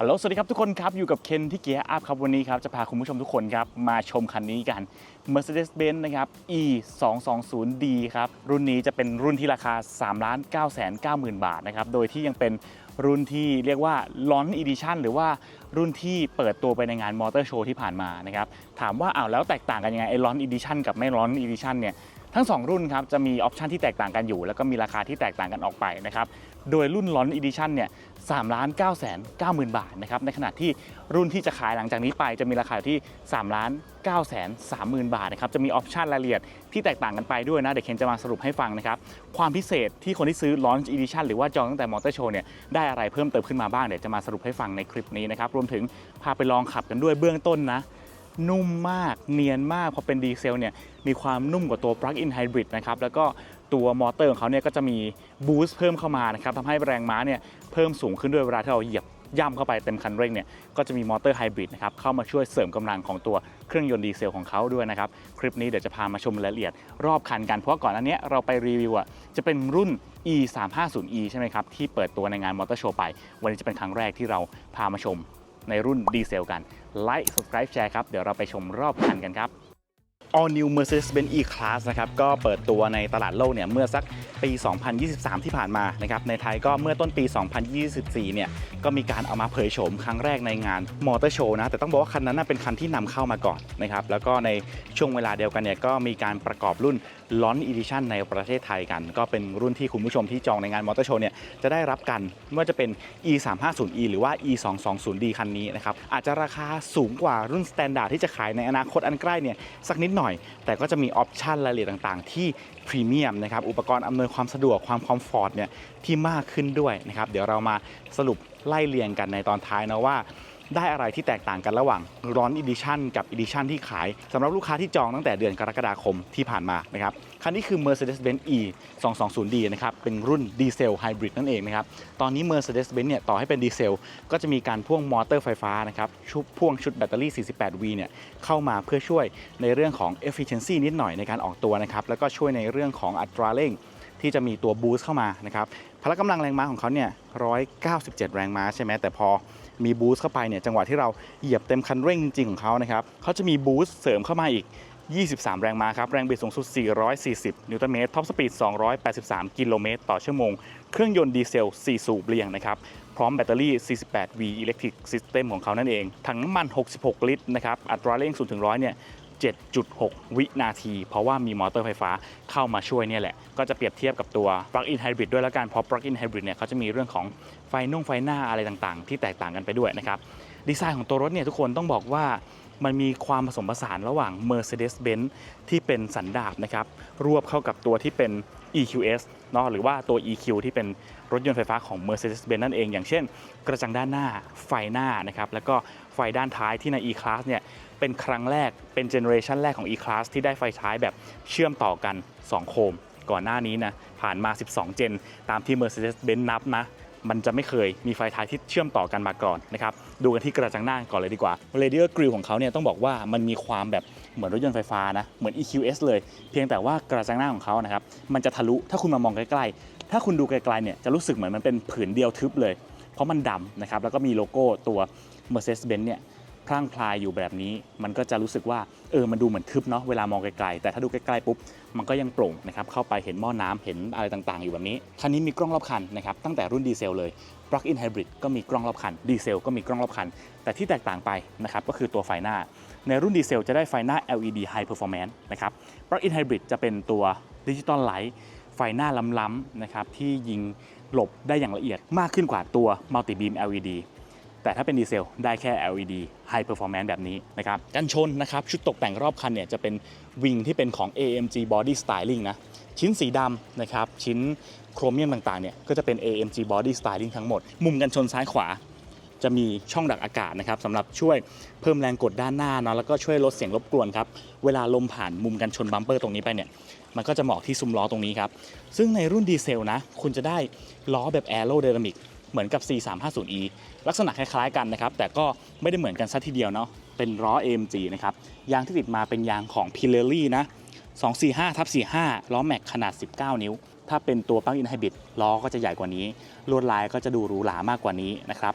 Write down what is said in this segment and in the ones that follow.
ฮัลโหล สวัสดีครับทุกคนครับ อยู่กับเคนที่เกียร์อัพครับ วันนี้ครับ จะพาคุณผู้ชมทุกคนครับ มาชมคันนี้กัน Mercedes-Benz นะครับ E 2 2 0 D ครับ รุ่นนี้จะเป็นรุ่นที่ราคา 3 9 9 0 0 0 บาทนะครับ โดยที่ยังเป็นรุ่นที่เรียกว่า Launch Edition หรือว่ารุ่นที่เปิดตัวไปในงานมอเตอร์โชว์ที่ผ่านมานะครับ ถามว่าอ้าวแล้วแตกต่างกันยังไงไอ้ Launch Edition กับไม่ Launch Edition เนี่ย ทั้ง 2 รุ่นครับจะมีออปชันที่แตกต่างกันอยู่ แล้วก็มีราคาที่แตกต่างกันออกไปนะครับโดยรุ่นลอนอีดิชันเนี่ยสามล้านเก้าแสนเก้าหมื่นบาทนะครับในขณะที่รุ่นที่จะขายหลังจากนี้ไปจะมีราคาอยู่ที่3ล้าน9แสน3หมื่นบาทนะครับจะมีออปชันรายละเอียดที่แตกต่างกันไปด้วยนะ เดี๋ยวเคนจะมาสรุปให้ฟังนะครับ ความพิเศษที่คนที่ซื้อ Launch Edition หรือว่าจองตั้งแต่มอเตอร์โชว์เนี่ยได้อะไรเพิ่มเติมขึ้นมาบ้าง เดี๋ยวจะมาสรุปให้ฟังในคลิปนี้นะครับ รวมถึงพาไปลองขับกันด้วยเบื้องต้นนะ นุ่มมากเนียนมากพอเป็นดีเซลเนี่ยมีความนุ่มกว่าตัว Plug-in Hybrid นะครับแล้วก็ตัวมอเตอร์ของเขาเนี่ยก็จะมีบูสต์เพิ่มเข้ามานะครับทำให้แรงม้าเนี่ยเพิ่มสูงขึ้นด้วยเวลาที่เราเหยียบย่ำเข้าไปเต็มคันเร่งเนี่ยก็จะมีมอเตอร์ไฮบริดนะครับเข้ามาช่วยเสริมกำลังของตัวเครื่องยนต์ดีเซลของเขาด้วยนะครับ คลิปนี้เดี๋ยวจะพามาชมรายละเอียดรอบคันกันเพราะก่อนอันเนี้ยเราไปรีวิวอะจะเป็นรุ่น e 3 5 0 e ใช่ไหมครับ ที่เปิดตัวในงานมอเตอร์โชว์ไป วันนี้จะเป็นครั้งแรกที่เราพามาชมในรุ่นดีเซลกัน ไลค์ subscribe แชร์ครับ เดี๋ยวเราไปชมรอบคันกันครับ All New Mercedes-Benz E-Class นะครับ ก็เปิดตัวในตลาดโลกเนี่ย เมื่อสักปี 2023 ที่ผ่านมานะครับ ในไทยก็เมื่อต้นปี 2024 เนี่ย ก็มีการเอามาเผยโฉมครั้งแรกในงานมอเตอร์โชว์นะ แต่ต้องบอกว่าคันนั้นนะเป็นคันที่นำเข้ามาก่อนนะครับ แล้วก็ในช่วงเวลาเดียวกันเนี่ย ก็มีการประกอบรุ่น Launch Edition ในประเทศไทยกัน ก็เป็นรุ่นที่คุณผู้ชมที่จองในงานมอเตอร์โชว์เนี่ยจะได้รับกันไม่ว่าจะเป็น e 3 5 0 e หรือว่า e 2 2 0 d คันนี้นะครับอาจจะราคาสูงกว่ารุ่นสแตนดาร์ดที่จะขายในอนาคตอันใกล้เนี่ยสักนิดหน่อย แต่ก็จะมีออปชันรายละเอียดต่างๆ ที่พรีเมียมนะครับอุปกรณ์อำนวยความสะดวกความคอมฟอร์ตเนี่ยที่มากขึ้นด้วยนะครับเดี๋ยวเรามาสรุปไล่เรียงกันในตอนท้ายนะว่า ได้อะไรที่แตกต่างกันระหว่างร้อนอีดิชันกับอีดิชันที่ขายสำหรับลูกค้าที่จองตั้งแต่เดือนกรกฎาคมที่ผ่านมานะครับคันนี้คือ Mercedes-Benz E 2 2 0 D นะครับเป็นรุ่นดีเซลไฮบริดนั่นเองนะครับตอนนี้ Mercedes-Benz เนี่ยต่อให้เป็นดีเซลก็จะมีการพ่วงมอเตอร์ไฟฟ้านะครับชุดพ่วงชุดแบตเตอรี่ 48V เนี่ยเข้ามาเพื่อช่วยในเรื่องของ efficiency นิดหน่อยในการออกตัวนะครับแล้วก็ช่วยในเรื่องของอัตราเร่งที่จะมีตัวบูสต์เข้ามานะครับพละกำลังแรงม้าของเขาเนี่ย197 แรงม้าใช่ไหมแต่พอ มีบูสต์เข้าไปเนี่ยจังหวะที่เราเหยียบเต็มคันเร่งจริงๆของเขานะครับเขาจะมีบูสต์เสริมเข้ามาอีก 23 แรงม้าครับ แรงบิดสูงสุด 440 นิวตันเมตร ท็อปสปีด 283 กิโลเมตรต่อชั่วโมง เครื่องยนต์ดีเซล 4 สูบเรียงนะครับ พร้อมแบตเตอรี่ 48V Electric System ของเขานั่นเอง ถังน้ำมัน 66 ลิตรนะครับ อัตราเร่ง0ถึง100เนี่ย 7.6 วินาที เพราะว่ามีมอเตอร์ไฟฟ้าเข้ามาช่วยเนี่ยแหละ ก็จะเปรียบเทียบกับตัว Plug-in Hybrid ด้วยแล้วกัน เพราะ Plug-in Hybrid เนี่ยเขาจะมีเรื่องของไฟนุ่งไฟหน้าอะไรต่างๆ ที่แตกต่างกันไปด้วยนะครับ ดีไซน์ของตัวรถเนี่ยทุกคนต้องบอกว่ามันมีความผสมผสานระหว่าง Mercedes-Benz ที่เป็นสันดาปนะครับ รวบเข้ากับตัวที่เป็น EQS เนาะหรือว่าตัว EQ ที่เป็นรถยนต์ไฟฟ้าของ Mercedes-Benz นั่นเอง อย่างเช่น กระจังด้านหน้าไฟหน้านะครับ แล้วก็ไฟด้านท้ายที่ใน E-Class เนี่ย เป็นครั้งแรกเป็นเจเนอเรชันแรกของ E-Class ที่ได้ไฟท้ายแบบเชื่อมต่อกัน 2 โคม ก่อนหน้านี้นะผ่านมา 12 เจน ตามที่ Mercedes-Benz นับนะ มันจะไม่เคยมีไฟท้ายที่เชื่อมต่อกันมาก่อนนะครับ ดูกันที่กระจังหน้าก่อนเลยดีกว่า Radial Grille ของเขาเนี่ยต้องบอกว่ามันมีความแบบเหมือนรถยนต์ไฟฟ้านะ เหมือน EQS เลย เพียงแต่ว่ากระจังหน้าของเขานะครับ มันจะทะลุ ถ้าคุณมามองใกล้ๆ ถ้าคุณดูไกลๆ เนี่ยจะรู้สึกเหมือนมันเป็นผืนเดียวทึบเลย เพราะมันดำนะครับ แล้วก็มีโลโก้ตัว Mercedes-Benz เนี่ย พร่างพลายอยู่แบบนี้ มันก็จะรู้สึกว่าเออมันดูเหมือนทึบเนาะเวลามองไกลๆแต่ถ้าดูใกล้ๆปุ๊บมันก็ยังโปร่งนะครับเข้าไปเห็นหม้อน้ำเห็นอะไรต่างๆ อยู่แบบนี้คันนี้มีกล้องรอบคันนะครับตั้งแต่รุ่นดีเซลเลย Plug-in Hybrid ก็มีกล้องรอบคันดีเซลก็มีกล้องรอบคัน แต่ที่แตกต่างไปนะครับก็คือตัวไฟหน้า ในรุ่นดีเซลจะได้ไฟหน้า LED High Performance นะครับ Plug-in Hybrid จะเป็นตัวดิจิตอลไลท์ไฟหน้าล้ำๆนะครับที่ยิงหลบได้อย่างละเอียดมากขึ้นกว่าตัว Multi Beam LED แต่ถ้าเป็นดีเซลได้แค่ LED High Performance แบบนี้นะครับกันชนนะครับชุดตกแต่งรอบคันเนี่ยจะเป็นวิงที่เป็นของ AMG Body Styling นะชิ้นสีดำนะครับชิ้นโครเมียมต่างๆเนี่ยก็จะเป็น AMG Body Styling ทั้งหมด มุมกันชนซ้ายขวาจะมีช่องดักอากาศนะครับสำหรับช่วยเพิ่มแรงกดด้านหน้าเนาะแล้วก็ช่วยลดเสียงรบกวนครับเวลาลมผ่านมุมกันชนบัมเปอร์ตรงนี้ไปเนี่ยมันก็จะเหมาะที่ซุ้มล้อตรงนี้ครับซึ่งในรุ่นดีเซลนะคุณจะได้ล้อแบบแอโร d y นามิก เหมือนกับ C350e ลักษณะคล้ายๆกันนะครับ แต่ก็ไม่ได้เหมือนกันซะทีเดียวเนาะ เป็นล้อ AMG นะครับ ยางที่ติดมาเป็นยางของ Pirelli นะ 245ทับ45 ล้อแม็กขนาด 19 นิ้ว ถ้าเป็นตัว Plug-in Hybrid ล้อก็จะใหญ่กว่านี้ ลวดลายก็จะดูหรูหรามากกว่านี้นะครับ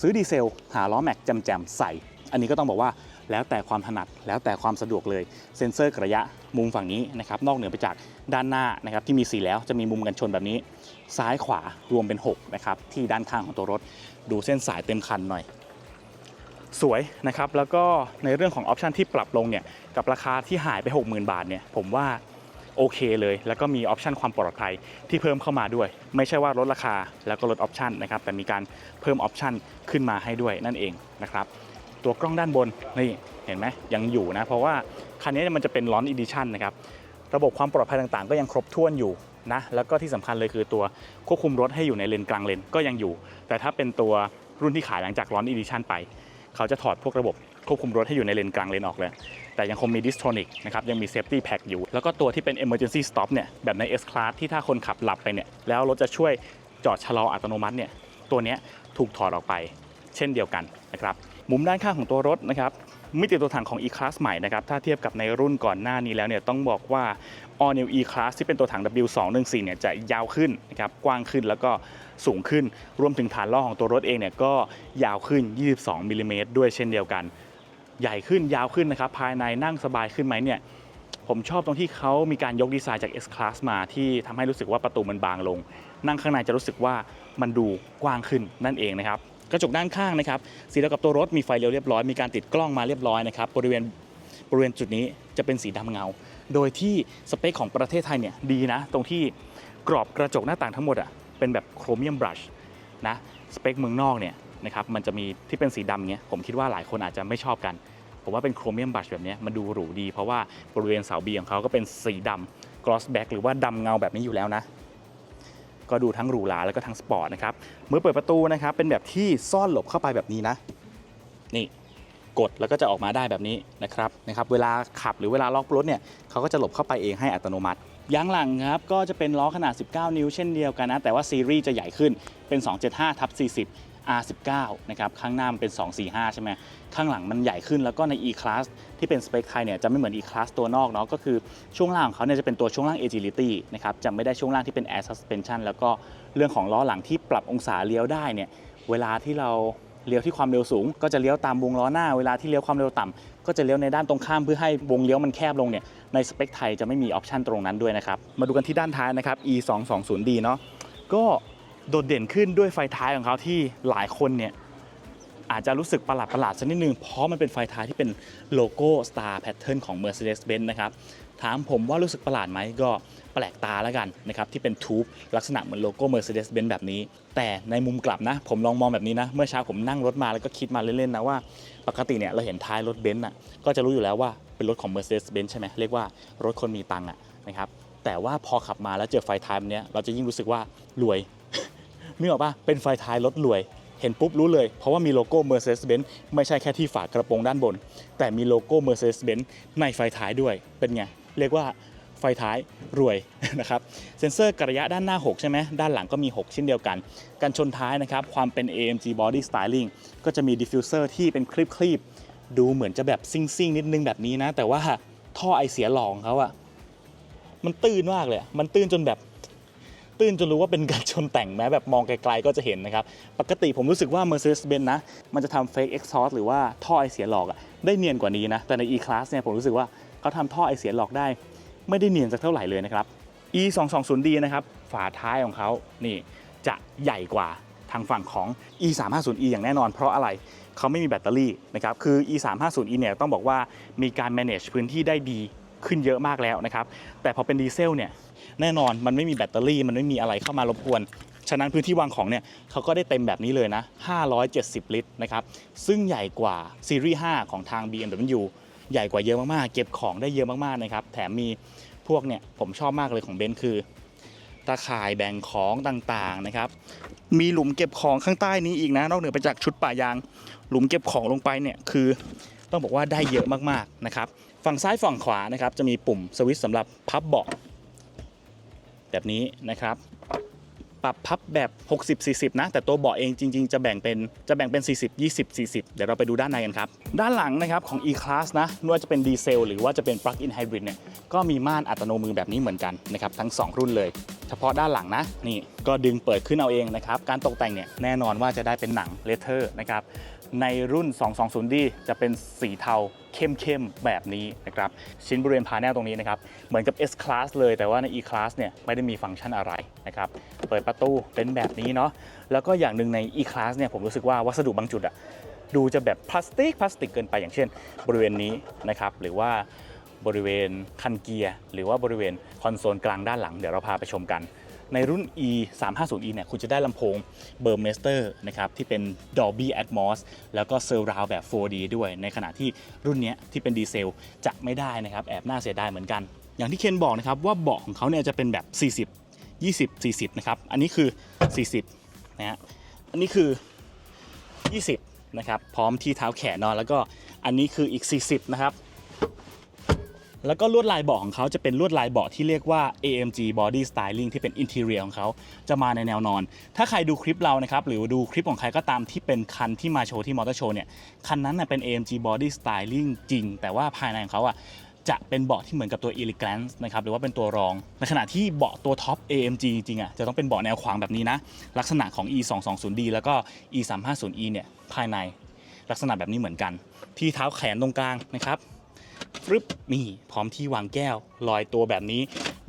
ซื้อดีเซล หาล้อแม็กแจมๆใส่ อันนี้ก็ต้องบอกว่าแล้วแต่ความถนัดแล้วแต่ความสะดวกเลย เซ็นเซอร์กระยะมุมฝั่งนี้นะครับนอกเหนือไปจากด้านหน้านะครับที่มีสีแล้วจะมีมุมกันชนแบบนี้ ซ้ายขวารวมเป็น 6 นะครับ ที่ด้านข้างของตัวรถดูเส้นสายเต็มคันหน่อย สวยนะครับ แล้วก็ในเรื่องของออปชันที่ปรับลงเนี่ย กับราคาที่หายไป 60,000 บาทเนี่ย ผมว่าโอเคเลย แล้วก็มีออปชันความปลอดภัยที่เพิ่มเข้ามาด้วย ไม่ใช่ว่าลดราคาแล้วก็ลดออปชันนะครับ แต่มีการเพิ่มออปชันขึ้นมาให้ด้วยนั่นเองนะครับ ตัวกล้องด้านบนนี่เห็นไหมยังอยู่นะ เพราะว่าคันนี้มันจะเป็นลอนอีดิชันนะครับ ระบบความปลอดภัยต่างๆ ก็ยังครบถ้วนอยู่ นะแล้วก็ที่สำคัญเลยคือตัวควบคุมรถให้อยู่ในเลนกลางเลนก็ยังอยู่ แต่ถ้าเป็นตัวรุ่นที่ขายหลังจากลอนอีดิชันไป เขาจะถอดพวกระบบควบคุมรถให้อยู่ในเลนกลางเลนออกเลย แต่ยังคงมีดิสโทนิกนะครับยังมีเซฟตี้แพ็กอยู่ แล้วก็ตัวที่เป็น Emergency Stop เนี่ยแบบใน S Class ที่ถ้าคนขับหลับไปเนี่ยแล้วรถจะช่วยจอดชะลออัตโนมัติเนี่ยตัวนี้ถูกถอดออกไป เช่นเดียวกันนะครับมุมด้านข้างของตัวรถนะครับมิติตัวถังของ E-Class ใหม่นะครับถ้าเทียบกับในรุ่นก่อนหน้านี้แล้วเนี่ยต้องบอกว่า All New E-Class ที่เป็นตัวถัง W214 เนี่ยจะยาวขึ้นนะครับกว้างขึ้นแล้วก็สูงขึ้น รวมถึงฐานล้อของตัวรถเองเนี่ยก็ยาวขึ้น 22มิลลิเมตรด้วยเช่นเดียวกัน ใหญ่ขึ้นยาวขึ้นนะครับภายในนั่งสบายขึ้นไหมเนี่ยผมชอบตรงที่เขามีการยกดีไซน์จาก S Class มาที่ทำให้รู้สึกว่าประตูมันบางลง นั่งข้างในจะรู้สึกว่ามันดูกว้างขึ้นนั่นเองนะครับกระจกด้านข้างนะครับสีเดียวกับตัวรถมีไฟเลี้ยวเรียบร้อยมีการติดกล้องมาเรียบร้อยนะครับบริเวณ บริเวณจุดนี้จะเป็นสีดำเงา โดยที่สเปคของประเทศไทยเนี่ยดีนะ ตรงที่กรอบกระจกหน้าต่างทั้งหมดอะเป็นแบบโครเมียมบรัชนะสเปคเมืองนอกเนี่ยนะครับมันจะมีที่เป็นสีดำเงี้ยผมคิดว่าหลายคนอาจจะไม่ชอบกัน ผมว่าเป็นโครเมียมบรัชแบบนี้มันดูหรูดี เพราะว่าบริเวณเสาบีของเขาก็เป็นสีดำกลอสแบ็กหรือว่าดำเงาแบบนี้อยู่แล้วนะ ก็ดูทั้งหรูหราแล้วก็ทั้งสปอร์ตนะครับเมื่อเปิดประตูนะครับเป็นแบบที่ซ่อนหลบเข้าไปแบบนี้นะ นี่ กดแล้วก็จะออกมาได้แบบนี้นะครับนะครับ เวลาขับหรือเวลาล็อกรถเนี่ยเขาก็จะหลบเข้าไปเองให้อัตโนมัติยางหลังครับก็จะเป็นล้อขนาด 19 นิ้วเช่นเดียวกันนะ แต่ว่าซีรีส์จะใหญ่ขึ้นเป็น 275ทับ40 R19 นะครับข้างหน้ามันเป็น 245 ใช่ไหมข้างหลังมันใหญ่ขึ้นแล้วก็ใน E-Class ที่เป็นสเปคไทยเนี่ยจะไม่เหมือน E-Class ตัวนอกเนาะก็คือช่วงล่างของเขาเนี่ยจะเป็นตัวช่วงล่าง Agility นะครับจะไม่ได้ช่วงล่างที่เป็น Air Suspension แล้วก็เรื่องของล้อหลังที่ปรับองศาเลี้ยวได้เนี่ยเวลาที่เรา เลี้ยวที่ความเร็วสูง ก็จะเลี้ยวตามวงล้อหน้าเวลาที่เลี้ยวความเร็วต่ำก็จะเลี้ยวในด้านตรงข้ามเพื่อให้วงเลี้ยวมันแคบลงเนี่ยในสเปคไทยจะไม่มีออปชันตรงนั้นด้วยนะครับมาดูกันที่ด้านท้ายนะครับ E 2 2 0 D เนาะก็โดดเด่นขึ้นด้วยไฟท้ายของเขาที่หลายคนเนี่ยอาจจะรู้สึกประหลาดประหลาดๆสักนิดนึงเพราะมันเป็นไฟท้ายที่เป็นโลโก้ Star Pattern ของ Mercedes-Benz นะครับ ถามผมว่ารู้สึกประหลาดไหมก็แปลกตาแล้วกันนะครับที่เป็นทูบลักษณะเหมือนโลโก้ Mercedes-Benz แบบนี้ แต่ในมุมกลับนะ ผมลองมองแบบนี้นะ เมื่อเช้าผมนั่งรถมาแล้วก็คิดมาเล่นๆนะว่าปกติเนี่ยเราเห็นท้ายรถเบนซ์อะก็จะรู้อยู่แล้วว่าเป็นรถของ Mercedes-Benz ใช่ไหมเรียกว่ารถคนมีตังค์อะนะครับแต่ว่าพอขับมาแล้วเจอไฟท้ายแบบเนี้ยเราจะยิ่งรู้สึกว่ารวยนึกออกปะเป็นไฟท้ายรถรวยเห็นปุ๊บรู้เลย เพราะว่ามีโลโก้ Mercedes-Benz ไม่ใช่แค่ที่ฝากระโปรงด้านบน แต่มีโลโก้ Mercedes-Benz ในไฟท้ายด้วยเป็นไง เรียกว่าไฟท้ายรวยนะครับเซ็นเซอร์กระยะด้านหน้า 6 ใช่ไหมด้านหลังก็มี 6 เช่นเดียวกัน กันชนท้ายนะครับ ความเป็น AMG Body Styling ก็จะมีดิฟฟิวเซอร์ที่เป็นคลิปคลิปๆดูเหมือนจะแบบซิ่งๆนิดนึงแบบนี้นะ แต่ว่าท่อไอเสียหลองเขาอะมันตื้นมากเลย มันตื้นจนแบบตื้นจนรู้ว่าเป็นการชนแต่งแม้แบบมองไกลๆก็จะเห็นนะครับ ปกติผมรู้สึกว่า Mercedes-Benz นะ มันจะทำ fake exhaust หรือว่าท่อไอเสียหลอกอะได้เนียนกว่านี้นะ แต่ใน E-Class เนี่ยผมรู้สึกว่า เขาทำท่อไอเสียหลอกได้ ไม่ได้เนียนสักเท่าไหร่เลยนะครับ E 2 2 0 D นะครับฝาท้ายของเขานี่จะใหญ่กว่าทางฝั่งของ E 3 5 0 E อย่างแน่นอน เพราะอะไรเขาไม่มีแบตเตอรี่นะครับคือ E 3 5 0 E เนี่ยต้องบอกว่ามีการ manage พื้นที่ได้ดีขึ้นเยอะมากแล้วนะครับ แต่พอเป็นดีเซลเนี่ยแน่นอนมันไม่มีแบตเตอรี่มันไม่มีอะไรเข้ามารบกวน ฉะนั้นพื้นที่วางของเนี่ยเขาก็ได้เต็มแบบนี้เลยนะ 570 ลิตรนะครับ ซึ่งใหญ่กว่าซีรีส์ 5 ของทาง BMW ใหญ่กว่าเยอะมากๆ เก็บของได้เยอะมากๆนะครับ แถมมีพวกเนี่ยผมชอบมากเลยของเบนซ์คือ ตาข่ายแบ่งของต่างๆนะครับ มีหลุมเก็บของข้างใต้นี้อีกนะ นอกเหนือไปจากชุดป่ายาง หลุมเก็บของลงไปเนี่ยคือ ต้องบอกว่าได้เยอะมากๆนะครับ ฝั่งซ้ายฝั่งขวานะครับจะมีปุ่มสวิตช์สำหรับพับเบาะแบบนี้นะครับ ปรับพับแบบ 60-40 นะ แต่ตัวเบาะเองจริง ๆ จะแบ่งเป็นจะแบ่งเป็น 40-20-40 เดี๋ยวเราไปดูด้านในกันครับ ด้านหลังนะครับของ E-Class นะไม่ว่าจะเป็นดีเซลหรือว่าจะเป็น Plug-in Hybrid เนี่ยก็มีม่านอัตโนมือแบบนี้เหมือนกันนะครับทั้ง 2 รุ่นเลย เฉพาะด้านหลังนะนี่ก็ดึงเปิดขึ้นเอาเองนะครับการตกแต่งเนี่ยแน่นอนว่าจะได้เป็นหนังเลเทอร์นะครับ ในรุ่น 220D จะเป็นสีเทาเข้มๆ แบบนี้นะครับ ชิ้นบริเวณพาแนลตรงนี้นะครับ เหมือนกับ S Class เลยแต่ว่าใน E Class เนี่ยไม่ได้มีฟังก์ชันอะไรนะครับ เปิดประตูเป็นแบบนี้เนาะแล้วก็อย่างหนึ่งใน E Class เนี่ยผมรู้สึกว่าวัสดุบางจุดอะดูจะแบบพลาสติกพลาสติกเกินไปอย่างเช่น บริเวณนี้นะครับหรือว่าบริเวณคันเกียร์หรือว่าบริเวณคอนโซลกลางด้านหลังเดี๋ยวเราพาไปชมกัน ในรุ่น e 3 5 0 e เนี่ยคุณจะได้ลำโพงเบอร์เมสเตอร์นะครับที่เป็น Dolby Atmos แล้วก็เซอร์ราวแบบ 4D ด้วยในขณะที่รุ่นนี้ที่เป็นดีเซลจะไม่ได้นะครับแอบน่าเสียดายเหมือนกัน อย่างที่เคนบอกนะครับว่าเบาะของเขาเนี่ยจะเป็นแบบ 40 20 40 นะครับ อันนี้คือ 40 นะฮะอันนี้คือ 20 นะครับ พร้อมที่เท้าแขนนอนแล้วก็อันนี้คืออีก 40 นะครับ แล้วก็ลวดลายเบาะของเขาจะเป็นลวดลายเบาะที่เรียกว่า AMG Body Styling ที่เป็น Interior ของเขาจะมาในแนวนอน ถ้าใครดูคลิปเรานะครับหรือดูคลิปของใครก็ตามที่เป็นคันที่มาโชว์ที่มอเตอร์โชว์เนี่ยคันนั้นน่ะเป็น AMG Body Styling จริง แต่ว่าภายในของเขาอะจะเป็นเบาะที่เหมือนกับตัว Elegance นะครับหรือว่าเป็นตัวรอง ในขณะที่เบาะตัวท็อป AMG จริงๆอะจะต้องเป็นเบาะแนวขวางแบบนี้นะ ลักษณะของ E 2 2 0 D แล้วก็ E 3 5 0 E เนี่ยภายในลักษณะแบบนี้เหมือนกัน ที่เท้าแขนตรงกลางนะครับ ฟรึบนี่พร้อมที่วางแก้วลอยตัวแบบนี้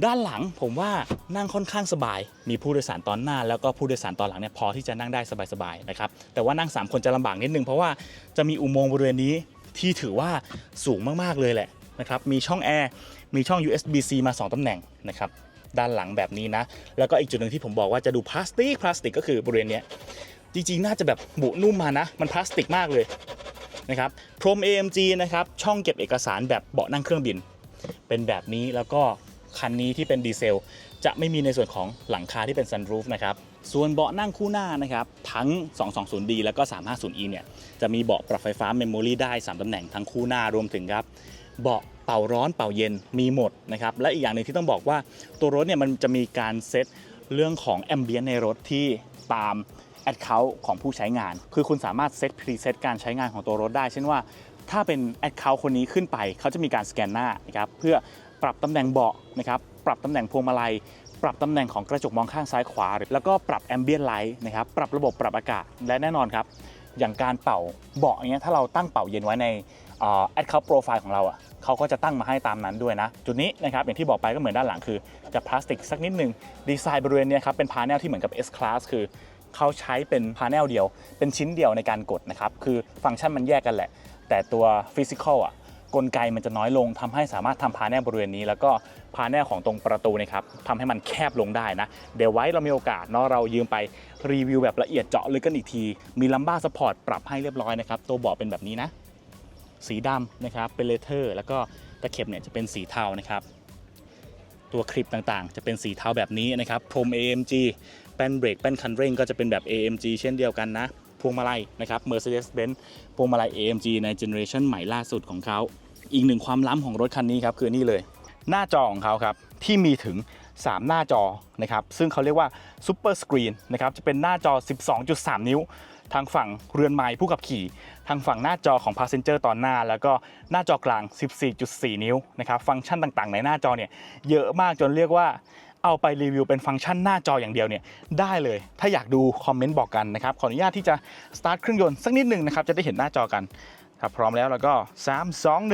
ด้านหลังผมว่านั่งค่อนข้างสบาย มีผู้โดยสารตอนหน้า แล้วก็ผู้โดยสารตอนหลังเนี่ยพอที่จะนั่งได้สบายๆนะครับแต่ว่านั่ง 3 คนจะลำบากนิดนึงเพราะว่าจะมีอุโมงค์บริเวณนี้ที่ถือว่าสูงมากๆเลยแหละนะครับมีช่องแอร์มีช่อง USB-C มา 2 ตำแหน่งนะครับด้านหลังแบบนี้นะ แล้วก็อีกจุดหนึ่งที่ผมบอกว่าจะดูพลาสติกพลาสติกก็คือบริเวณเนี้ยจริงๆ น่าจะแบบบุนุ่มมานะ มันพลาสติกมากเลย นะครับพรม AMG นะครับช่องเก็บเอกสารแบบเบาะนั่งเครื่องบิน เป็นแบบนี้แล้วก็คันนี้ที่เป็นดีเซล จะไม่มีในส่วนของหลังคาที่เป็น sunroof นะครับส่วนเบาะนั่งคู่หน้านะครับทั้ง 220D แล้วก็ 350E เนี่ยจะมีเบาะปรับไฟฟ้าเมมโมรีได้ 3ตำแหน่งทั้งคู่หน้ารวมถึงครับเบาะเป่าร้อนเป่าเย็นมีหมดนะครับและอีกอย่างหนึ่งที่ต้องบอกว่าตัวรถเนี่ยมันจะมีการเซตเรื่องของแอมเบียนในรถที่ตาม แอดเคาท์ของผู้ใช้งาน คือคุณสามารถเซตพรีเซตการใช้งานของตัวรถได้ เช่นว่า ถ้าเป็นแอดเคาท์คนนี้ขึ้นไป เขาจะมีการสแกนหน้านะครับเพื่อปรับตำแหน่งเบาะนะครับปรับตำแหน่งพวงมาลัย ปรับตำแหน่งของกระจกมองข้างซ้ายขวา แล้วก็ปรับแอมเบียนไลท์นะครับปรับระบบปรับอากาศและแน่นอนครับอย่างการเป่าเบาะเงี้ยถ้าเราตั้งเป่าเย็นไว้ในแอดเคาท์โปรไฟล์ของเราอะเขาก็จะตั้งมาให้ตามนั้นด้วยนะ จุดนี้นะครับอย่างที่บอกไปก็เหมือนด้านหลังคือ จะพลาสติกสักนิดนึง ดีไซน์บริเวณเนี้ยครับเป็นพาร์เนลที่เหมือนกับ S Class คือ เขาใช้เป็นพาร์เนลเดียว เป็นชิ้นเดียวในการกดนะครับ คือฟังก์ชันมันแยกกันแหละ แต่ตัวฟิสิกอลอะกลไกมันจะน้อยลงทำให้สามารถทำพาร์เนลบริเวณนี้ แล้วก็พาร์เนลของตรงประตูนะครับทำให้มันแคบลงได้นะ เดี๋ยวไว้เรามีโอกาสเนาะเรายืมไปรีวิวแบบละเอียดเจาะลึกกันอีกที มีลัมบ้าสปอร์ตปรับให้เรียบร้อยนะครับ ตัวเบาะเป็นแบบนี้นะ สีดำนะครับเป็นเลเทอร์ แล้วก็ตะเข็บเนี่ยจะเป็นสีเทานะครับ ตัวคลิปต่างๆ จะเป็นสีเทาแบบนี้นะครับพรม AMG ป้นเบรกแป้นคันเร่งก็จะเป็นแบบ AMG เช่นเดียวกันนะ พวงมาลัยนะครับ Mercedes-Benz พวงมาลัย AMG ในเจเนอเรชันใหม่ล่าสุดของเขา อีกหนึ่งความล้ำของรถคันนี้ครับคือนี่เลย หน้าจอของเขาครับที่มีถึง 3 หน้าจอนะครับซึ่งเขาเรียกว่า Super Screen นะครับจะเป็นหน้าจอ 12.3 นิ้ว ทางฝั่งเรือนไม้ผู้ขับขี่ ทางฝั่งหน้าจอของ Passenger ตอนหน้า แล้วก็หน้าจอกลาง 14.4 นิ้วนะครับฟังก์ชันต่างๆ ในหน้าจอเนี่ยเยอะมากจนเรียกว่า เอาไปรีวิวเป็นฟังก์ชันหน้าจออย่างเดียวเนี่ยได้เลย ถ้าอยากดูคอมเมนต์บอกกันนะครับ ขออนุญาตที่จะสตาร์ทเครื่องยนต์สักนิดหนึ่งนะครับ จะได้เห็นหน้าจอกันครับพร้อมแล้วแล้วก็ 3 2 1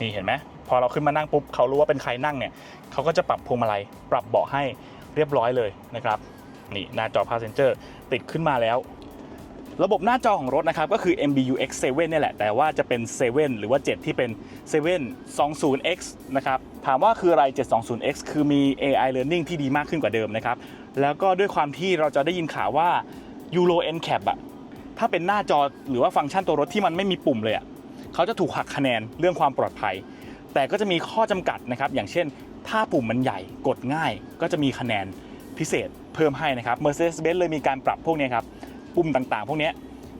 นี่เห็นไหมพอเราขึ้นมานั่งปุ๊บเขารู้ว่าเป็นใครนั่งเนี่ย เขาก็จะปรับพวงมาลัยปรับเบาะให้เรียบร้อยเลยนะครับนี่หน้าจอ Passenger ติดขึ้นมาแล้ว ระบบหน้าจอของรถนะครับก็คือ MBU X7 เนี่ยแหละ แต่ว่าจะเป็น 7 หรือว่า 7 ที่เป็น 720X นะครับ ถามว่าคืออะไร 720X คือมี AI Learning ที่ดีมากขึ้นกว่าเดิมนะครับ แล้วก็ด้วยความที่เราจะได้ยินข่าวว่า Euro NCAP อะถ้าเป็นหน้าจอหรือว่าฟังก์ชันตัวรถที่มันไม่มีปุ่มเลยอะเขาจะถูกหักคะแนนเรื่องความปลอดภัย แต่ก็จะมีข้อจำกัดนะครับ อย่างเช่น ถ้าปุ่มมันใหญ่กดง่ายก็จะมีคะแนนพิเศษเพิ่มให้นะครับ Mercedes-Benz เลยมีการปรับพวกนี้ครับปุ่มต่างๆ พวกนี้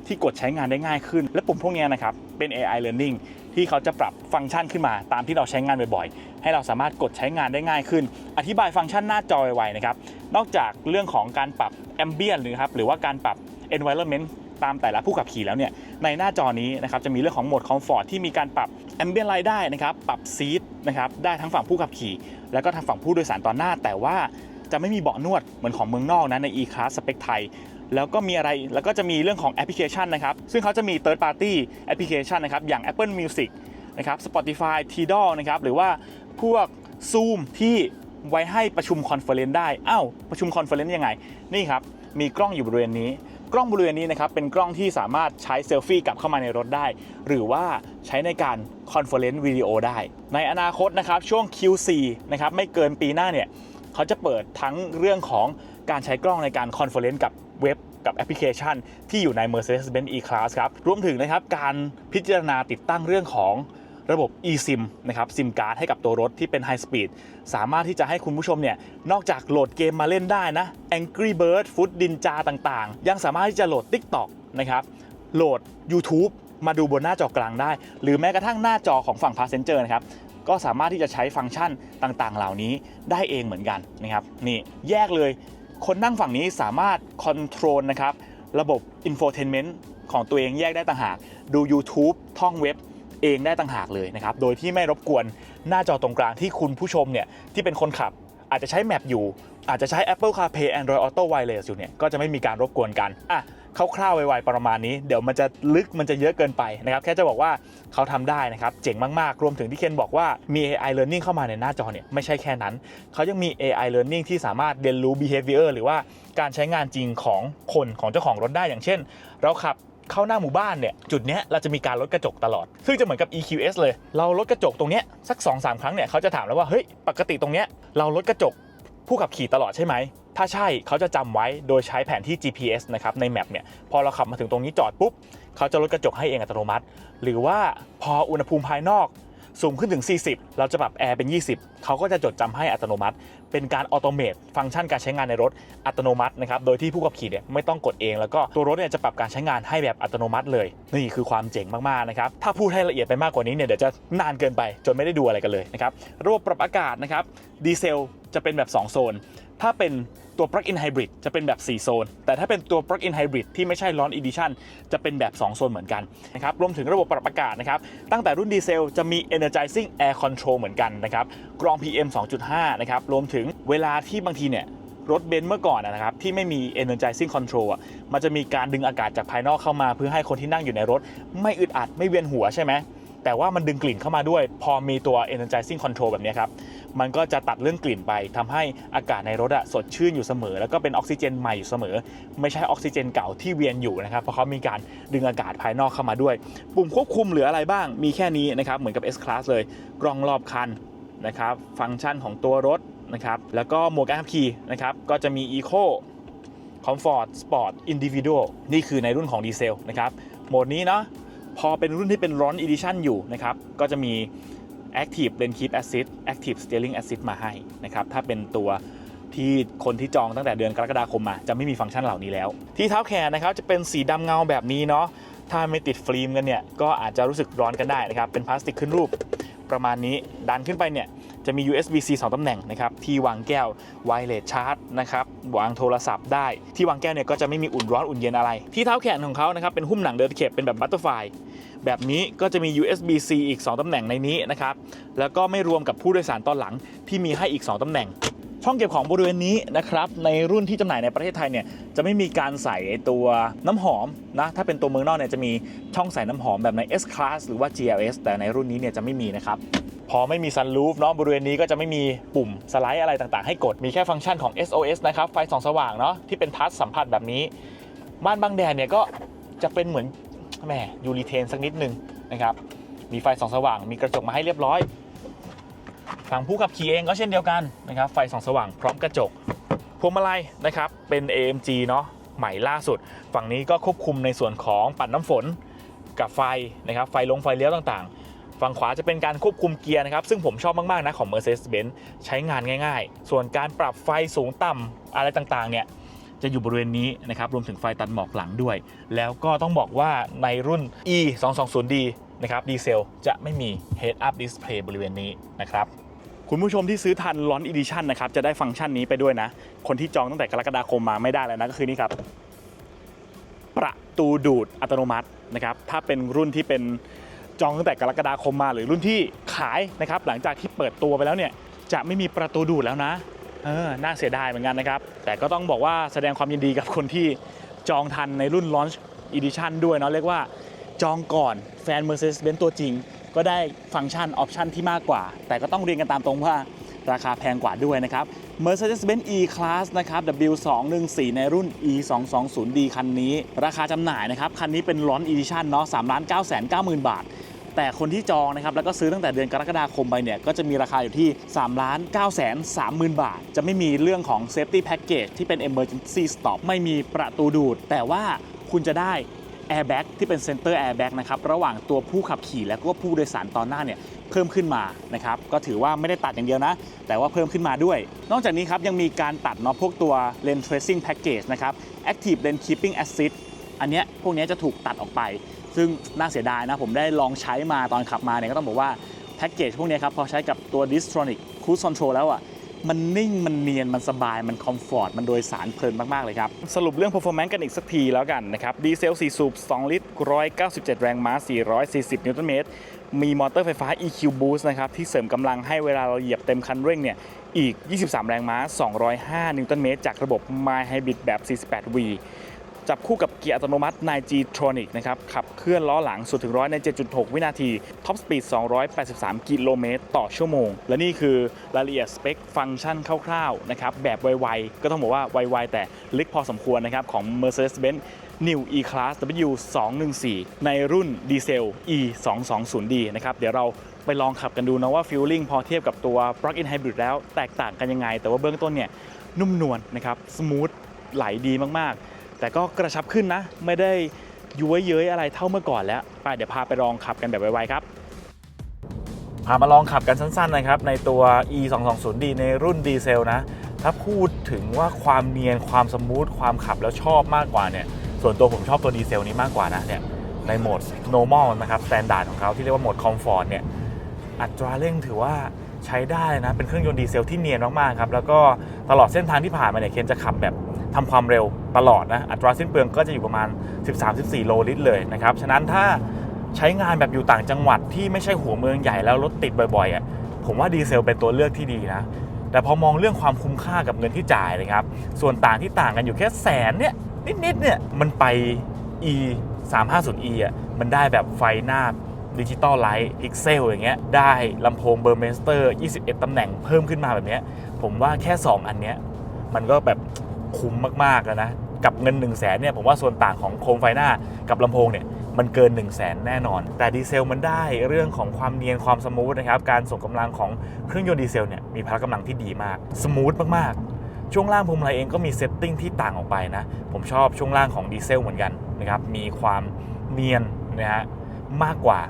ที่กดใช้งานได้ง่ายขึ้น และปุ่มพวกนี้นะครับเป็น AI Learning ที่เขาจะปรับฟังก์ชันขึ้นมาตามที่เราใช้งานบ่อยๆ ให้เราสามารถกดใช้งานได้ง่ายขึ้น อธิบายฟังก์ชันหน้าจอไวๆนะครับ นอกจากเรื่องของการปรับ Ambient หรือครับหรือว่าการปรับ Environment ตามแต่ละผู้ขับขี่แล้วเนี่ยในหน้าจอนี้นะครับจะมีเรื่องของโหมด Comfort ที่มีการปรับ Ambient Light ได้นะครับปรับซีทนะครับได้ทั้งฝั่งผู้ขับขี่ แล้วก็ทางฝั่งผู้โดยสารตอนหน้า แต่ว่าจะไม่มีเบาะนวดเหมือนของเมืองนอกนะใน E-Class สเปคไทยแล้วก็มีอะไร แล้วก็จะมีเรื่องของแอปพลิเคชันนะครับ ซึ่งเขาจะมี third party แอปพลิเคชันนะครับ อย่าง Apple Music นะครับ Spotify Tidal นะครับ หรือว่าพวก Zoom ที่ไว้ให้ประชุมคอนเฟอเรนซ์ได้ อ้าว ประชุมคอนเฟอเรนซ์ยังไง นี่ครับ มีกล้องอยู่บริเวณนี้ กล้องบริเวณนี้นะครับเป็นกล้องที่สามารถใช้เซลฟี่กลับเข้ามาในรถได้ หรือว่าใช้ในการคอนเฟอเรนซ์วิดีโอได้ ในอนาคตนะครับช่วง Q4 นะครับไม่เกินปีหน้าเนี่ยเขาจะเปิดทั้งเรื่องของการใช้กล้องในการคอนเฟอเรนซ์กับเว็บกับแอปพลิเคชัน ที่อยู่ใน Mercedes-Benz E-Class ครับรวมถึงนะครับการพิจารณาติดตั้งเรื่องของ ระบบ eSIM นะครับ SIM card ให้กับตัวรถที่เป็น High Speed สามารถที่จะให้คุณผู้ชมเนี่ยนอกจากโหลดเกมมาเล่นได้นะ Angry Bird Food Ninja ต่างๆ ยังสามารถที่จะโหลด TikTok นะครับโหลด YouTube มาดูบนหน้าจอกลางได้ หรือแม้กระทั่งหน้าจอของฝั่ง Passenger นะครับก็สามารถที่จะใช้ฟังก์ชันต่างๆ เหล่านี้ได้เองเหมือนกันนะครับนี่แยกเลยคนนั่งฝั่งนี้สามารถคอนโทรลนะครับระบบ Infotainment ของตัวเองแยกได้ต่างหาก ดู YouTube ท่องเว็บ เองได้ต่างหากเลยนะครับโดยที่ไม่รบกวนหน้าจอตรงกลางที่คุณผู้ชมเนี่ยที่เป็นคนขับอาจจะใช้แมปอยู่อาจจะใช้ Apple CarPlay Android Auto Wireless อยู่เนี่ยก็จะไม่มีการรบกวนกันอะคร่าวๆไวๆประมาณนี้เดี๋ยวมันจะลึกมันจะเยอะเกินไปนะครับแค่จะบอกว่าเขาทำได้นะครับเจ๋งมากๆ รวมถึงที่เคนบอกว่ามี AI Learning เข้ามาในหน้าจอเนี่ยไม่ใช่แค่นั้น เขายังมี AI Learning ที่สามารถเรียนรู้ behavior หรือว่าการใช้งานจริงของคนของเจ้าของรถได้อย่างเช่น เราขับ เข้าหน้าหมู่บ้านเนี่ยจุดเนี้ยเราจะมีการลดกระจกตลอด ซึ่งจะเหมือนกับ EQS เลย เราลดกระจกตรงเนี้ยสัก2อสครั้งเนี่ยเขาจะถามแล้วว่าเฮ้ยปกติตรงเนี้ยเราลดกระจกผู้ขับขี่ตลอดใช่ไหม ถ้าใช่เขาจะจำไว้โดยใช้แผนที่ GPS นะครับในแมปเนี่ยพอเราขับมาถึงตรงนี้จอดปุ๊บเขาจะลดกระจกให้เองอัตโนมัติ หรือว่าพออุณหภูมิภายนอก สูงขึ้นถึง 40 เราจะปรับแอร์เป็น 20 เขาก็จะจดจำให้อัตโนมัติ เป็นการออโตเมตฟังก์ชันการใช้งานในรถอัตโนมัตินะครับ โดยที่ผู้ขับขี่เนี่ยไม่ต้องกดเอง แล้วก็ตัวรถเนี่ยจะปรับการใช้งานให้แบบอัตโนมัติเลย นี่คือความเจ๋งมากๆนะครับ ถ้าพูดให้ละเอียดไปมากกว่านี้เนี่ยเดี๋ยวจะนานเกินไปจนไม่ได้ดูอะไรกันเลยนะครับ ระบบปรับอากาศนะครับ ดีเซลจะเป็นแบบ 2 โซน ถ้าเป็น ตัว plug-in hybrid จะเป็นแบบ 4 โซน แต่ถ้าเป็นตัว plug-in hybrid ที่ไม่ใช่ launch edition จะเป็นแบบ 2 โซนเหมือนกันนะครับ รวมถึงระบบปรับอากาศนะครับ ตั้งแต่รุ่นดีเซลจะมี energizing air control เหมือนกันนะครับ กรอง PM 2.5 นะครับ รวมถึงเวลาที่บางทีเนี่ยรถเบนซ์เมื่อก่อนนะครับ ที่ไม่มี energizing control อะมันจะมีการดึงอากาศจากภายนอกเข้ามา เพื่อให้คนที่นั่งอยู่ในรถ ไม่อึดอัดไม่เวียนหัวใช่ไหม แต่ว่ามันดึงกลิ่นเข้ามาด้วย พอมีตัว energizing control แบบนี้ครับ มันก็จะตัดเรื่องกลิ่นไปทำให้อากาศในรถอะสดชื่นอยู่เสมอ แล้วก็เป็นออกซิเจนใหม่อยู่เสมอ ไม่ใช่ออกซิเจนเก่าที่เวียนอยู่นะครับ เพราะเขามีการดึงอากาศภายนอกเข้ามาด้วย ปุ่มควบคุมเหลืออะไรบ้าง มีแค่นี้นะครับ เหมือนกับ S Class เลย กล้องรอบคันนะครับ ฟังก์ชันของตัวรถนะครับ แล้วก็โหมดการขับขี่นะครับ ก็จะมี Eco Comfort Sport Individual นี่คือในรุ่นของดีเซลนะครับ โหมดนี้เนาะ พอเป็นรุ่นที่เป็นร้อน Edition อยู่นะครับ ก็จะมี Active Lane Keep Assist Active Steering Assist มาให้นะครับ ถ้าเป็นตัวที่คนที่จองตั้งแต่เดือนกรกฎาคมมา จะไม่มีฟังก์ชันเหล่านี้แล้ว ที่เท้าแขนนะครับจะเป็นสีดำเงาแบบนี้เนาะถ้าไม่ติดฟิล์มกันเนี่ย ก็อาจจะรู้สึกร้อนกันได้นะครับ เป็นพลาสติกขึ้นรูป ประมาณนี้ดันขึ้นไปเนี่ยจะมี USB-C 2ตำแหน่งนะครับที่วางแก้วไวเลสชาร์จนะครับวางโทรศัพท์ได้ ที่วางแก้วเนี่ยก็จะไม่มีอุ่นร้อนอุ่นเย็นอะไร ที่เท้าแขนของเขานะครับเป็นหุ้มหนังเดินเข็บเป็นแบบบัตเตอร์ไฟแบบนี้ก็จะมี USB-C อีก 2ตำแหน่งในนี้นะครับแล้วก็ไม่รวมกับผู้โดยสารตอนหลังที่มีให้อีก 2ตำแหน่ง ช่องเก็บของบริเวณนี้นะครับในรุ่นที่จำหน่ายในประเทศไทยเนี่ยจะไม่มีการใส่ตัวน้ำหอมนะถ้าเป็นตัวเมืองนอกเนี่ยจะมีช่องใส่น้ำหอมแบบใน S Class หรือว่า GLS แต่ในรุ่นนี้เนี่ยจะไม่มีนะครับพอไม่มีซันรูฟเนาะบริเวณนี้ก็จะไม่มีปุ่มสไลด์อะไรต่างๆ ให้กดมีแค่ฟังก์ชันของ SOS นะครับไฟส่องสว่างเนาะที่เป็นทัชสัมผัสแบบนี้ บ้านบางแดดเนี่ยก็จะเป็นเหมือนแหมยูรีเทนสักนิดนึงนะครับมีไฟส่องสว่างมีกระจกมาให้เรียบร้อย ฝั่งผู้ขับขี่เองก็เช่นเดียวกันนะครับ ไฟส่องสว่างพร้อมกระจก พวงมาลัยนะครับ เป็น AMG เนาะใหม่ล่าสุด ฝั่งนี้ก็ควบคุมในส่วนของปัดน้ำฝนกับไฟนะครับ ไฟลงไฟเลี้ยวต่างๆ ฝั่งขวาจะเป็นการควบคุมเกียร์นะครับ ซึ่งผมชอบมาก ๆ นะของ Mercedes-Benz ใช้งานง่าย ๆ ส่วนการปรับไฟสูงต่ำอะไรต่างๆ เนี่ยจะอยู่บริเวณนี้นะครับ รวมถึงไฟตัดหมอกหลังด้วย แล้วก็ต้องบอกว่าในรุ่น e 2 2 0 d นะครับดีเซลจะไม่มี head up display บริเวณนี้นะครับคุณผู้ชมที่ซื้อทันลอนอีดิชันนะครับจะได้ฟังก์ชันนี้ไปด้วยนะ คนที่จองตั้งแต่กรกฎาคมมาไม่ได้แล้วนะก็คือนี่ครับ ประตูดูดอัตโนมัตินะครับถ้าเป็นรุ่นที่เป็นจองตั้งแต่กรกฎาคมมา หรือรุ่นที่ขายนะครับหลังจากที่เปิดตัวไปแล้วเนี่ยจะไม่มีประตูดูดแล้วนะเออน่าเสียดายเหมือนกันนะครับ แต่ก็ต้องบอกว่าแสดงความยินดีกับคนที่จองทันในรุ่น Launch Edition ด้วยเนาะเรียกว่า จองก่อนแฟน Mercedes-Benz ตัวจริง ก็ได้ฟังก์ชันออปชันที่มากกว่า แต่ก็ต้องเรียนกันตามตรงว่าราคาแพงกว่าด้วยนะครับ Mercedes-Benz E-Class นะครับ W214 ในรุ่น E220D คันนี้ ราคาจำหน่ายนะครับ คันนี้เป็น Launch Edition เนาะ3 9 9 0 0 0 0 บาท แต่คนที่จองนะครับ แล้วก็ซื้อตั้งแต่เดือนกรกฎาคมไปเนี่ย ก็จะมีราคาอยู่ที่ 3 9 3 0 0 0 บาท จะไม่มีเรื่องของ Safety Package ที่เป็น Emergency Stop ไม่มีประตูดูด แต่ว่าคุณจะได้ Airbag ที่เป็น Center Airbag นะครับระหว่างตัวผู้ขับขี่และก็ผู้โดยสารตอนหน้าเนี่ยเพิ่มขึ้นมานะครับก็ถือว่าไม่ได้ตัดอย่างเดียวนะ แต่ว่าเพิ่มขึ้นมาด้วย นอกจากนี้ครับยังมีการตัดเนาะพวกตัว Lane Tracing Package นะครับ Active Lane Keeping Assist อันเนี้ยพวกเนี้ยจะถูกตัดออกไป ซึ่งน่าเสียดายนะผมได้ลองใช้มาตอนขับมาเนี่ยก็ต้องบอกว่าแพ็กเกจพวกเนี้ยครับพอใช้กับตัว Distronic Cruise Control แล้วอะ มันนิ่งมันเนียนมันสบายมันคอมฟอร์ตมันโดยสารเพลินมาก ๆ เลยครับ สรุปเรื่อง performance กันอีกสักทีแล้วกันนะครับดีเซล 4 สูบ 2 ลิตร 197 แรงม้า 440 นิวตันเมตร มีมอเตอร์ไฟฟ้า EQ Boost นะครับ ที่เสริมกำลังให้เวลาเราเหยียบเต็มคันเร่งเนี่ยอีก 23 แรงม้า 205 นิวตันเมตร จากระบบ My Hybrid แบบ 48V จับคู่กับเกียร์อัตโนมัติ 9G Tronic นะครับขับเคลื่อนล้อหลังสุดถึงร้อยใน 7.6 วินาทีท็อปสปีด 283 กิโลเมตรต่อชั่วโมง และนี่คือรายละเอียดสเปคฟังก์ชันคร่าวๆนะครับแบบไวๆ ก็ต้องบอกว่าไวๆ แต่ลึกพอสมควรนะครับของ Mercedes-Benz New E-Class W214 ในรุ่นดีเซล E220D นะครับเดี๋ยวเราไปลองขับกันดูนะว่าฟิลลิ่งพอเทียบกับตัว Plug-in Hybrid แล้วแตกต่างกันยังไง แต่ว่าเบื้องต้นเนี่ยนุ่มนวลนะครับสมูทไหลดีมากๆ แต่ก็กระชับขึ้นนะ ไม่ได้ย้วยเย้ยอะไรเท่าเมื่อก่อนแล้วไปเดี๋ยวพาไปลองขับกันแบบไวๆครับพามาลองขับกันสั้นๆนะครับในตัว e 2 2 0 d ในรุ่นดีเซลนะ ถ้าพูดถึงว่าความเนียนความสมูทความขับแล้วชอบมากกว่าเนี่ย ส่วนตัวผมชอบตัวดีเซลนี้มากกว่านะเนี่ยในโหมด normal นะครับ standard ของเขาที่เรียกว่าโหมด comfort เนี่ย อัตราเร่งถือว่า ใช้ได้นะ เป็นเครื่องยนต์ดีเซลที่เนียนมากๆครับ แล้วก็ตลอดเส้นทางที่ผ่านมาเนี่ยเคนจะขับแบบทำความเร็วตลอดนะ อัตราสิ้นเปลืองก็จะอยู่ประมาณ 13-14 โลลิตรเลยนะครับ ฉะนั้นถ้าใช้งานแบบอยู่ต่างจังหวัดที่ไม่ใช่หัวเมืองใหญ่แล้วรถติดบ่อยๆอะผมว่าดีเซลเป็นตัวเลือกที่ดีนะ แต่พอมองเรื่องความคุ้มค่ากับเงินที่จ่ายเลยครับ ส่วนต่างที่ต่างกันอยู่แค่แสนเนี่ยนิดๆเนี่ยมันไป e 3 5 0 e อะมันได้แบบไฟหน้า ดิจิตอลไลท์พิกเซลอย่างเงี้ยได้ลำโพงเบอร์เมสเตอร์ 21 ตำแหน่งเพิ่มขึ้นมาแบบเนี้ยผมว่าแค่ 2 อันเนี้ยมันก็แบบคุ้มมากๆแล้วนะ กับเงิน 1 0 0 0 0แสนเนี่ยผมว่าส่วนต่างของโคมไฟหน้ากับลำโพงเนี่ยมันเกิน 1 0 0 0 0แสนแน่นอน แต่ดีเซลมันได้เรื่องของความเนียนความสมูทนะครับ การส่งกำลังของเครื่องยนต์ดีเซลเนี่ยมีพละกำลังที่ดีมาก สมูทมากๆ ช่วงล่างพวงมาลัยเองก็มีเซตติ้งที่ต่างออกไปนะ ผมชอบช่วงล่างของดีเซลเหมือนกันนะครับ มีความเนียนนะฮะมากกว่า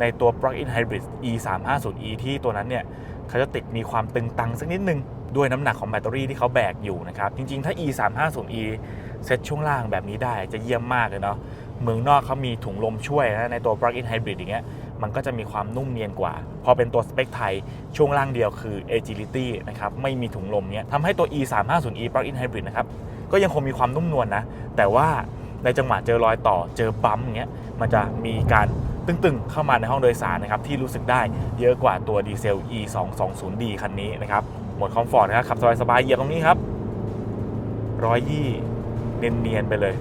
ในตัว plug-in hybrid e 3 5 0 e ที่ตัวนั้นเนี่ยเขาจะติดมีความตึงตังสักนิดนึง ด้วยน้ำหนักของแบตเตอรี่ที่เขาแบกอยู่นะครับ จริงๆ ถ้า e 3 5 0 e เซ็ตช่วงล่างแบบนี้ได้จะเยี่ยมมากเลยเนาะเมืองนอกเขามีถุงลมช่วยนะในตัว plug-in hybrid อย่างเงี้ยมันก็จะมีความนุ่มเนียนกว่า พอเป็นตัวสเปคไทย ช่วงล่างเดียวคือ agility นะครับ ไม่มีถุงลมเนี้ยทำให้ตัว e 3 5 0 e plug-in hybrid นะครับ ก็ยังคงมีความนุ่มนวลนะแต่ว่าในจังหวะเจอรอยต่อเจอบัมเงี้ย มันจะมีการ ตึงๆ เข้ามาในห้องโดยสารนะครับที่รู้สึกได้เยอะกว่าตัวดีเซล e 2 2 0 d คันนี้นะครับโหมดคอมฟอร์ตนะครับขับสบายๆเหยียบตรงนี้ครับร้อยยี่เนียนๆไปเลย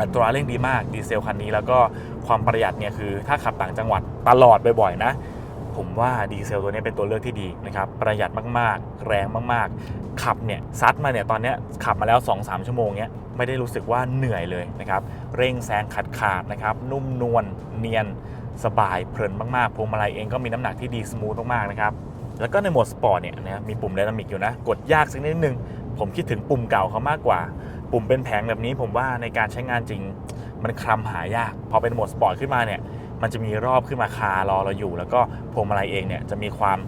อัตราเร่งดีมากดีเซลคันนี้แล้วก็ความประหยัดเนี่ยคือถ้าขับต่างจังหวัดตลอดบ่อยๆนะ ผมว่าดีเซลตัวนี้เป็นตัวเลือกที่ดีนะครับประหยัดมากๆ แรงมากๆ ขับเนี่ยซัดมาเนี่ยตอนเนี้ยขับมาแล้ว 2-3 ชั่วโมงเนี้ย ไม่ได้รู้สึกว่าเหนื่อยเลยนะครับ เร่งแซงขาดขาดนะครับ นุ่มนวลเนียนสบายเพลินมากๆพวงมาลัยเองก็มีน้ำหนักที่ดีสมูทมากๆนะครับแล้วก็ในโหมดสปอร์ตเนี่ยนะมีปุ่มไดนามิกอยู่นะ กดยากสักนิดนึง ผมคิดถึงปุ่มเก่าเขามากกว่า ปุ่มเป็นแผงแบบนี้ผมว่าในการใช้งานจริง มันคลำหายาก พอเป็นโหมดสปอร์ตขึ้นมาเนี่ย มันจะมีรอบขึ้นมาคารอเราอยู่ แล้วก็พวงมาลัยเองเนี่ยจะมีความ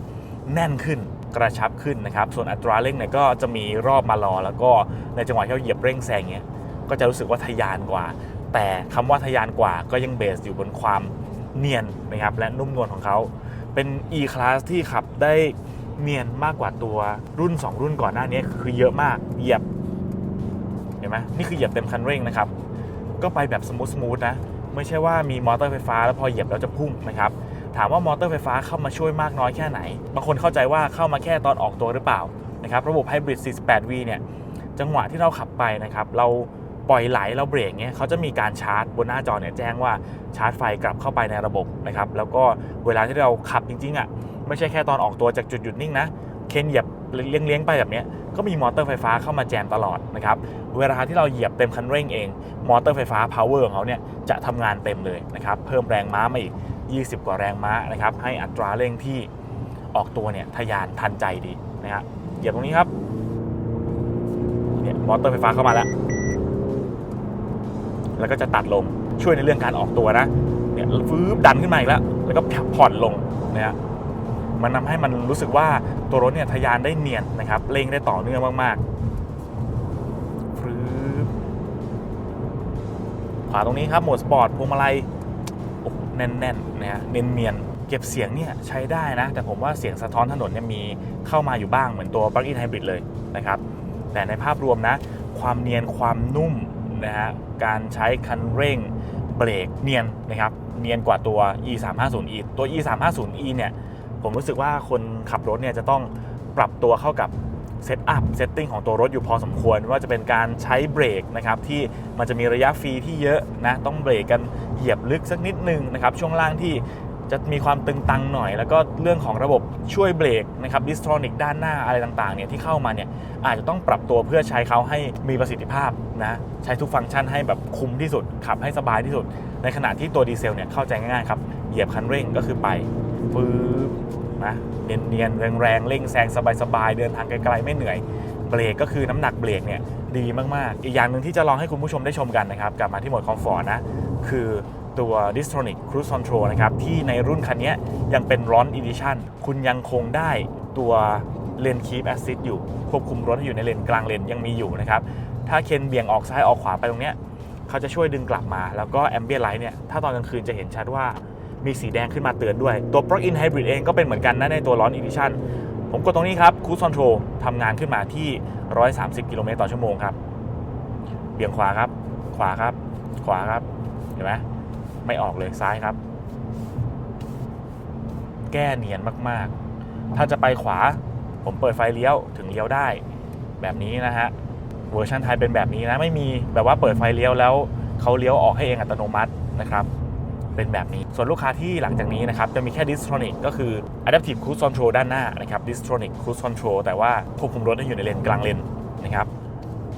แน่นขึ้น กระชับขึ้นนะครับ ส่วนอัตราเร่งเนี่ยก็จะมีรอบมารอ แล้วก็ในจังหวะที่เราเหยียบเร่งแซงเนี่ยก็จะรู้สึกว่าทะยานกว่า แต่คำว่าทะยานกว่าก็ยังเบสอยู่บนความเนียนนะครับและนุ่มนวลของเขา เป็น E-Class ที่ขับได้เนียนมากกว่าตัวรุ่น 2 รุ่นก่อนหน้านี้คือเยอะมากเหยียบเห็นไหมนี่คือเหยียบเต็มคันเร่งนะครับ ก็ไปแบบสมูทสมูทนะ ไม่ใช่ว่ามีมอเตอร์ไฟฟ้าแล้วพอเหยียบแล้วจะพุ่งนะครับ ถามว่ามอเตอร์ไฟฟ้าเข้ามาช่วยมากน้อยแค่ไหน บางคนเข้าใจว่าเข้ามาแค่ตอนออกตัวหรือเปล่านะครับระบบไฮบริด 48V เนี่ยจังหวะที่เราขับไปนะครับเราปล่อยไหลเราเบรกเนี่ยเขาจะมีการชาร์จบนหน้าจอเนี่ยแจ้งว่าชาร์จไฟกลับเข้าไปในระบบนะครับแล้วก็เวลาที่เราขับจริงๆอะไม่ใช่แค่ตอนออกตัวจากจุดหยุดนิ่งนะเคนเหยียบเลี้ยงๆไปแบบเนี้ยก็มีมอเตอร์ไฟฟ้าเข้ามาแจมตลอดนะครับเวลาที่เราเหยียบเต็มคันเร่งเอง มอเตอร์ไฟฟ้า power ของเขาเนี่ยจะทำงานเต็มเลยนะครับเพิ่มแรงม้ามาอีก 20 กว่าแรงม้านะครับ ให้อัตราเร่งที่ออกตัวเนี่ยทะยานทันใจดีนะฮะเหยียบตรงนี้ครับเนี่ยมอเตอร์ไฟฟ้าเข้ามาแล้ว แล้วก็จะตัดลงช่วยในเรื่องการออกตัวนะเนี่ยฟื้บดันขึ้นมาอีกแล้ว แล้วก็ผ่อนลงนะฮะมันทำให้มันรู้สึกว่าตัวรถเนี่ยทะยานได้เนียนนะครับเร่งได้ต่อเนื่องมากๆฟรึบขวาตรงนี้ครับโหมดสปอร์ตพวงมาลัย แน่นๆนะฮะเนียนๆเก็บเสียงเนี่ยใช้ได้นะ แต่ผมว่าเสียงสะท้อนถนนเนี่ยมีเข้ามาอยู่บ้างเหมือนตัว plug-in hybrid เลยนะครับ แต่ในภาพรวมนะ ความเนียนความนุ่มนะฮะการใช้คันเร่งเบรกเนียนนะครับเนียนกว่าตัว e 3 5 0 e ตัว e 3 5 0 e เนี่ยผมรู้สึกว่าคนขับรถเนี่ยจะต้องปรับตัวเข้ากับเซตอัพเซตติ้งของตัวรถอยู่พอสมควร ว่าจะเป็นการใช้เบรกนะครับที่มันจะมีระยะฟรีที่เยอะนะต้องเบรกกัน เหยียบลึกสักนิดนึงนะครับช่วงล่างที่จะมีความตึงตังหน่อย แล้วก็เรื่องของระบบช่วยเบรกนะครับดิสโทรนิกด้านหน้าอะไรต่างๆเนี่ยที่เข้ามาเนี่ยอาจจะต้องปรับตัวเพื่อใช้เขาให้มีประสิทธิภาพนะใช้ทุกฟังก์ชันให้แบบคุ้มที่สุด ขับให้สบายที่สุด ในขณะที่ตัวดีเซลเนี่ยเข้าใจง่ายๆครับ เหยียบคันเร่งก็คือไปฟืบนะเนียนๆแรงๆเร่งแซงสบายๆ เดินทางไกลๆไม่เหนื่อยเบรกก็คือน้ำหนักเบรกเนี่ยดีมากๆ อีกอย่างหนึ่งที่จะลองให้คุณผู้ชมได้ชมกันนะครับกลับมาที่โหมดคอมฟอร์ตนะ คือตัว Distronic Cruise Control นะครับที่ในรุ่นคันนี้ยังเป็นร้อน Edition คุณยังคงได้ตัวเลน Keep Assist อยู่ ควบคุมรถอยู่ในเลนกลางเลนยังมีอยู่นะครับ ถ้าเคนเบี่ยงออกซ้ายออกขวาไปตรงเนี้ยเขาจะช่วยดึงกลับมา แล้วก็ Ambient Light เนี่ย ถ้าตอนกลางคืนจะเห็นชัดว่ามีสีแดงขึ้นมาเตือนด้วย ตัว plug-in hybrid เองก็เป็นเหมือนกันนะในตัวร้อน edition ผมกดตรงนี้ครับ cruise control ทำงานขึ้นมาที่ 130 กิโลเมตรต่อชั่วโมงครับ เบี่ยงขวาครับ ขวาครับ ขวาครับ ห็นไหมไม่ออกเลยซ้ายครับ แก้เนียนมากๆ ถ้าจะไปขวาผมเปิดไฟเลี้ยวถึงเลี้ยวได้ แบบนี้นะฮะเวอร์ชันไทยเป็นแบบนี้นะไม่มีแบบว่าเปิดไฟเลี้ยวแล้วเขาเลี้ยวออกให้เองอัตโนมัตินะครับเป็นแบบนี้ส่วนลูกค้าที่หลังจากนี้นะครับ จะมีแค่ Distronic ก็คือ Adaptive Cruise Control ด้านหน้านะครับ Distronic Cruise Control แต่ว่าควบคุมรถให้อยู่ในเลนกลางเลนนะครับ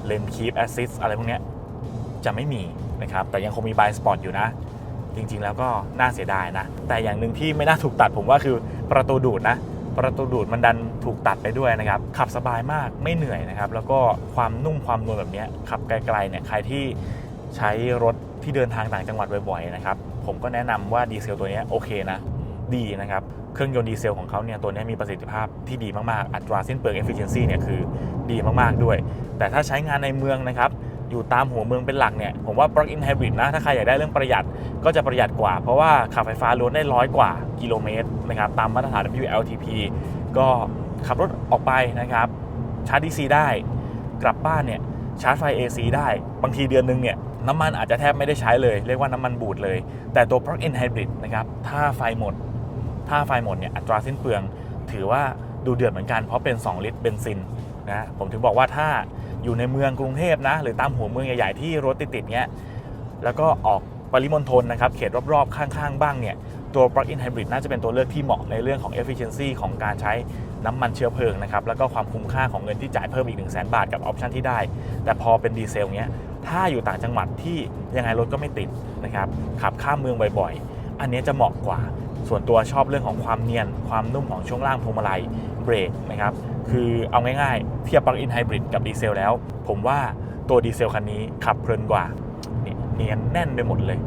เลน Keep Assist อะไรพวกนี้จะไม่มี นะครับแต่ยังคงมี Blind Spot อยู่นะ จริงๆแล้วก็น่าเสียดายนะ แต่อย่างหนึ่งที่ไม่น่าถูกตัดผมว่าคือประตูดูดนะประตูดูดมันดันถูกตัดไปด้วยนะครับ ขับสบายมากไม่เหนื่อยนะครับ แล้วก็ความนุ่มความนวลแบบนี้ขับไกลๆเนี่ยใครที่ใช้รถที่เดินทางต่างจังหวัดบ่อยๆนะครับผมก็แนะนำว่าดีเซลตัวนี้โอเคนะ ดีนะครับ เครื่องยนต์ดีเซลของเขาเนี่ยตัวนี้มีประสิทธิภาพที่ดีมากๆ อัตราสิ้นเปลือง efficiency เนี่ยคือดีมากๆด้วย แต่ถ้าใช้งานในเมืองนะครับ อยู่ตามหัวเมืองเป็นหลักเนี่ย ผมว่า plug-in hybrid นะ ถ้าใครอยากได้เรื่องประหยัดก็จะประหยัดกว่า เพราะว่าขับไฟฟ้าล้วนได้ร้อยกว่ากิโลเมตรนะครับ ตามมาตรฐาน WLTP ก็ขับรถออกไปนะครับ ชาร์จ DC ได้ กลับบ้านเนี่ย ชาร์จไฟ AC ได้ บางทีเดือนหนึงเนี่ยน้ำมันอาจจะแทบไม่ได้ใช้เลย เรียกว่าน้ำมันบูดเลย แต่ตัว plug-in hybrid นะครับถ้าไฟหมด ถ้าไฟหมดเนี่ยอัตราสิ้นเปลือง ถือว่าดูเดือดเหมือนกันเพราะเป็น 2 ลิตรเบนซิน นะผมถึงบอกว่าถ้าอยู่ในเมืองกรุงเทพนะ หรือตามหัวเมืองใหญ่ๆที่รถติดๆเนี้ยแล้วก็ออกปริมณฑลนะครับ เขตรอบๆ ข้างๆ บ้างเนี่ย ตัว plug-in hybrid น่าจะเป็นตัวเลือกที่เหมาะในเรื่องของ efficiency ของการใช้น้ำมันเชื้อเพลิงนะครับ แล้วก็ความคุ้มค่าของเงินที่จ่ายเพิ่มอีก 1 0 0 0 0แบาทกับออปชันที่ได้ แต่พอเป็นดีเซลเนี้ย ถ้าอยู่ต่างจังหวัดที่ยังไงรถก็ไม่ติดนะครับ ขับข้ามเมืองบ่อยๆ อันนี้จะเหมาะกว่า ส่วนตัวชอบเรื่องของความเนียน ความนุ่มของช่วงล่างพวงมาลัย เบรกนะครับ คือเอาง่ายๆ เทียบปลั๊กอินไฮบริดกับดีเซลแล้ว ผมว่าตัวดีเซลคันนี้ขับเพลินกว่าเนียนแน่นไปหมดเลย